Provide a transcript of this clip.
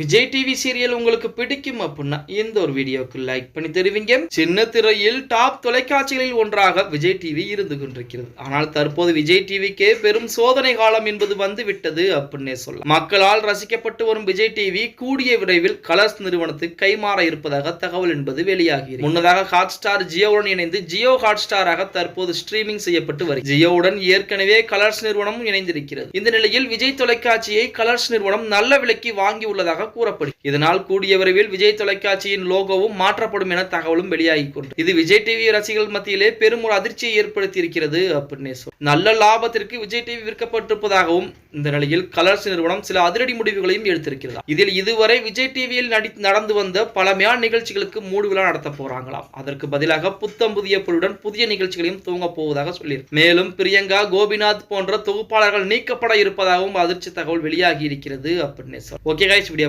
Vijay TV serial உங்களுக்கு பிடிக்கும் அப்படின்னா இந்த ஒரு வீடியோக்கு லைக் பண்ணி தருவீங்க. சின்ன திரையில் டாப் தொலைக்காட்சிகளில் ஒன்றாக விஜய் டிவி இருந்து கொண்டிருக்கிறது. ஆனால் தற்போது விஜய் டிவிக்கே பெரும் சோதனை காலம் என்பது வந்து விட்டது அப்படின்னே சொல்லலாம். மக்களால் ரசிக்கப்பட்டு வரும் விஜய் டிவி கூடிய விரைவில் கலர்ஸ் நிறுவனத்துக்கு கைமாற இருப்பதாக தகவல் என்பது வெளியாகி முன்னதாக ஹாட் ஸ்டார் ஜியோவுடன் இணைந்து ஜியோ ஹாட் ஸ்டாராக தற்போது ஸ்ட்ரீமிங் செய்யப்பட்டு வருகிறது ஜியோவுடன் ஏற்கனவே கலர்ஸ் நிறுவனம் இணைந்திருக்கிறது. இந்த நிலையில் விஜய் தொலைக்காட்சியை கலர்ஸ் நிறுவனம் நல்ல விலைக்கு வாங்கியுள்ளதாக உள்ளதாக கூறப்படுகிறது. இதனால் கூடிய விரைவில் விஜய் தொலைக்காட்சியின் லோகோவும் மாற்றப்படும் என தகவலும் வெளியாகி கொண்டு இது விஜய் டிவி ரசிகர்கள் மத்தியிலே பெரும் ஒரு அதிர்ச்சியை ஏற்படுத்தி இருக்கிறது அப்படின்னே சொல். நல்ல லாபத்திற்கு விஜய் டிவி விற்கப்பட்டிருப்பதாகவும் இந்த நிலையில் கலர்ஸ் நிறுவனம் சில அதிரடி முடிவுகளையும் எடுத்திருக்கிறது. இதில் இதுவரை விஜய் டிவியில் நடி நடந்து வந்த பழமையான நிகழ்ச்சிகளுக்கு மூடு விழா நடத்த போறாங்களாம். அதற்கு பதிலாக புத்தம் புதிய பொருளுடன் புதிய நிகழ்ச்சிகளையும் துவங்க போவதாக சொல்லியிருக்கு. மேலும் பிரியங்கா கோபிநாத் போன்ற தொகுப்பாளர்கள் நீக்கப்பட இருப்பதாகவும் அதிர்ச்சி தகவல் வெளியாகி இருக்கிறது அப்படின்னு சொல். Okay guys video